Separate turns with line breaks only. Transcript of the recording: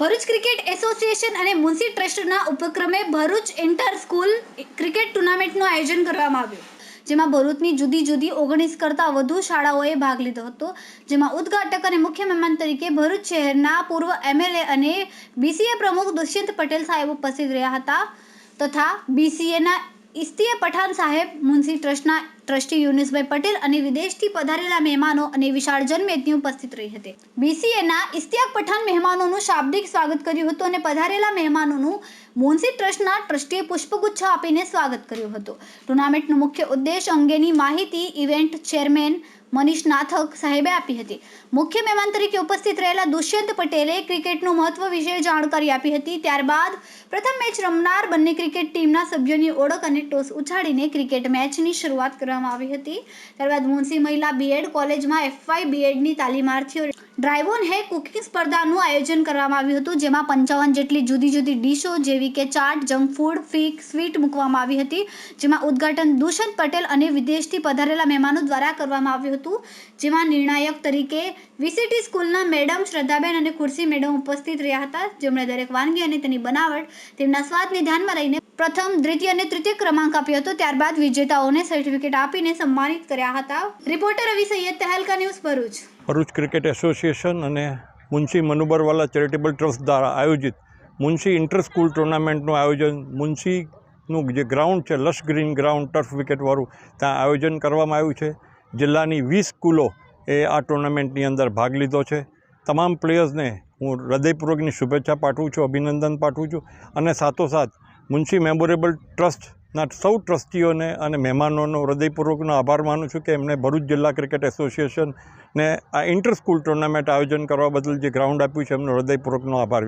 Bharuch cricket association અને મુન્સી ટ્રસ્ટના ઉપક્રમે ભરૂચ ઇન્ટર સ્કૂલ ક્રિકેટ ટુર્નામેન્ટનું આયોજન કરવામાં આવ્યું, જેમાં ભરૂચની જુદી જુદી ઓગણીસ કરતાં વધુ શાળાઓએ ભાગ લીધો હતો. જેમાં ઉદ્ઘાટક અને મુખ્ય મહેમાન તરીકે ભરૂચ શહેરના પૂર્વ એમએલએ અને બીસીએ પ્રમુખ દુષ્યંત પટેલ સાહેબ ઉપસ્થિત રહ્યા હતા તથા બીસીએના ઇસ્તીએ પઠાણ સાહેબ મુન્સી ટ્રસ્ટના ટ્રસ્ટી યુનિસભાઈ પટેલ અને વિદેશથી પધારેલા મહેમાનો અને વિશાળ જનમેદની ઉપસ્થિત રહી હતી. બીસીએના ઇસ્તિયાક પઠાણ મહેમાનોનું શાબ્દિક સ્વાગત કર્યું હતું અને પધારેલા મહેમાનોનું મુન્સી ટ્રસ્ટના ટ્રસ્ટીએ પુષ્પગુચ્છ આપીને સ્વાગત કર્યું હતું. ટુર્નામેન્ટનો મુખ્ય ઉદ્દેશ અંગેની માહિતી ઇવેન્ટ ચેરમેન મનીષ નાથક સાહેબે આપી હતી. મુખ્ય મહેમાન તરીકે ઉપસ્થિત રહેલા દુષ્યંત પટેલે ક્રિકેટનું મહત્વ વિશે જાણકારી આપી હતી. ત્યારબાદ પ્રથમ મેચ રમનાર બંને ક્રિકેટ ટીમના સભ્યોની ઓળખ અને ટોસ ઉછાળીને ક્રિકેટ મેચની શરૂઆત કરવામાં આવી હતી. ત્યારબાદ મુનસી મહિલા બીએડ કોલેજમાં એફવાય બીએડની તાલીમાર્થીઓ ડ્રાઈવોન હે કુકિંગ સ્પર્ધાનું આયોજન કરવામાં આવ્યું હતું, જેમાં પંચાવન જેટલી જુદી જુદી ડીશો જેવી કે ચાટ, જંક ફૂડ, ફીક, સ્વીટ મૂકવામાં આવી હતી, જેમાં ઉદ્ઘાટન દુષ્યંત પટેલ અને વિદેશથી પધારેલા મહેમાનો દ્વારા કરવામાં આવ્યું હતું, જેમાં નિર્ણાયક તરીકે વીસીટી સ્કૂલના મેડમ શ્રદ્ધાબેન અને ખુરશી મેડમ ઉપસ્થિત રહ્યા હતા, જેમણે દરેક વાનગી અને તેની બનાવટ તેમના સ્વાદને ધ્યાનમાં લઈને પ્રથમ, દ્વિતીય અને તૃતીય ક્રમાંક આપ્યો હતો, ત્યારબાદ વિજેતાઓને સર્ટિફિકેટ આપીને સન્માનિત કર્યા હતા. Reporter Ravi Saiyed, Tehelka news Bharuch.
Bharuch cricket association અને મુનશી મનુબરવાલા ચેરિટેબલ ટ્રસ્ટ દ્વારા આયોજિત મુનશી ઇન્ટર સ્કૂલ ટુર્નામેન્ટનું આયોજન. મુનશીનું જે ગ્રાઉન્ડ છે, લશ ગ્રીન ગ્રાઉન્ડ ટર્ફ વિકેટવાળું, ત્યાં આયોજન કરવામાં આવ્યું છે. જિલ્લાની વીસ સ્કૂલો એ આ ટુર્નામેન્ટની અંદર ભાગ લીધો છે. તમામ પ્લેયર્સને હું હૃદયપૂર્વકની શુભેચ્છા પાઠવું છું, અભિનંદન પાઠવું છું અને સાથોસાથ મુનશી મેમોરેબલ ટ્રસ્ટના સૌ ટ્રસ્ટીઓને અને મહેમાનોનો હૃદયપૂર્વકનો આભાર માનું છું કે એમણે ભરૂચ જિલ્લા ક્રિકેટ એસોસિએશનને આ ઇન્ટર સ્કૂલ ટુર્નામેન્ટ આયોજન કરવા બદલ જે ગ્રાઉન્ડ આપ્યું છે એમનો હૃદયપૂર્વકનો આભાર.